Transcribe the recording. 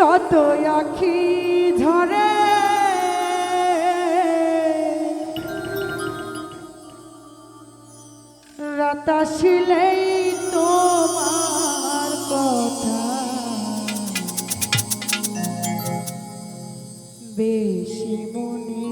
তত আখি ঝরে। রাতাশিলেই তোমার কথা। বেশি মনে